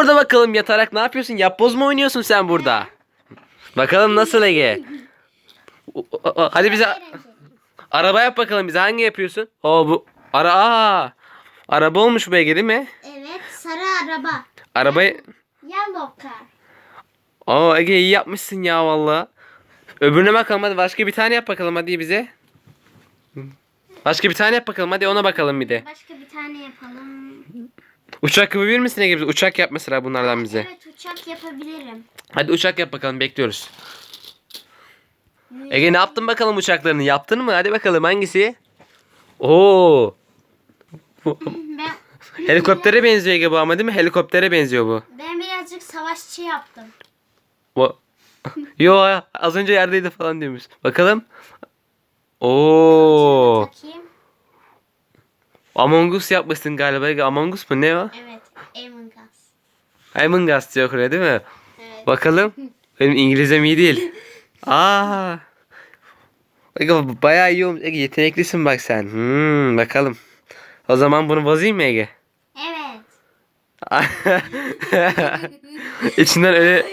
burada bakalım yatarak ne yapıyorsun? Yapboz mu oynuyorsun sen burada? Bakalım nasıl Ege? Hadi bize araba yap bakalım bize. Hangi yapıyorsun? O bu ara aa. Araba olmuş bu Ege değil mi? Evet sarı araba. Arabayı Yellow car. Aa Ege iyi yapmışsın ya valla. Öbürüne bakalım hadi başka bir tane yap bakalım hadi bize. Başka bir tane yap bakalım hadi ona bakalım bir de. Başka bir tane yapalım. Uçak yapabilir misin Ege? Uçak yap mesela bunlardan bize. Evet uçak yapabilirim. Hadi uçak yap bakalım bekliyoruz. Ege ne yaptın bakalım uçaklarını? Yaptın mı? Hadi bakalım hangisi? Oo. Ben Helikoptere benziyor Ege bu ama değil mi? Helikoptere benziyor bu. ben birazcık savaşçı yaptım. Bu- Yo az önce yerdeydi falan diyormuş. Bakalım. Oo. Among Us yapmışsın galiba. Among Us mu ne o? Evet. Among Us. Among Us diyor oraya değil mi? Evet. Bakalım. Benim İngilizcem iyi değil. Aa. Ege bayağı iyi olmuş. Ege yeteneklisin bak sen. Hmm, bakalım. O zaman bunu bozayım mı Ege? Evet. İçinden öyle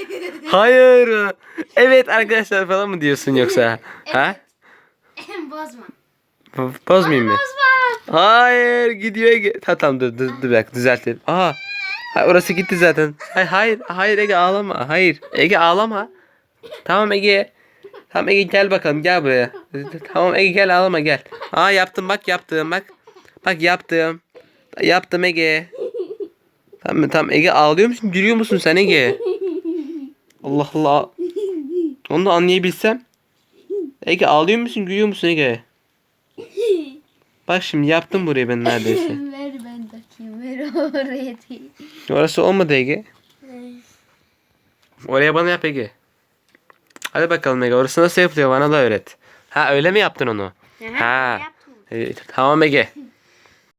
hayır evet arkadaşlar falan mı diyorsun yoksa ha Bozma. Bo- bozmayayım mı Bozma. Hayır gidiyor ha, tamam dur, dur, dur bir düzeltelim. Aa ha, orası gitti zaten. Hayır hayır hayır Ege ağlama. Hayır Ege ağlama. Tamam Ege. Tamam Ege gel bakalım gel buraya. Tamam Ege gel ağlama gel. Aa yaptım bak yaptım bak. Bak yaptım. Yaptım Ege. Tamam tamam Ege ağlıyor musun gülüyor musun sen Ege? Allah Allah. Onu da anlayabilsem. Ege ağlıyor musun gülüyor musun Ege Bak şimdi yaptım burayı ben neredeyse. Ver ben takayım. Ver oraya değil. Orası olmadı Ege? Oraya bana yap Ege. Hadi bakalım Ege orası nasıl yapılıyor? Bana da öğret. Ha öyle mi yaptın onu? Ha. Yaptım. e, Tamam Ege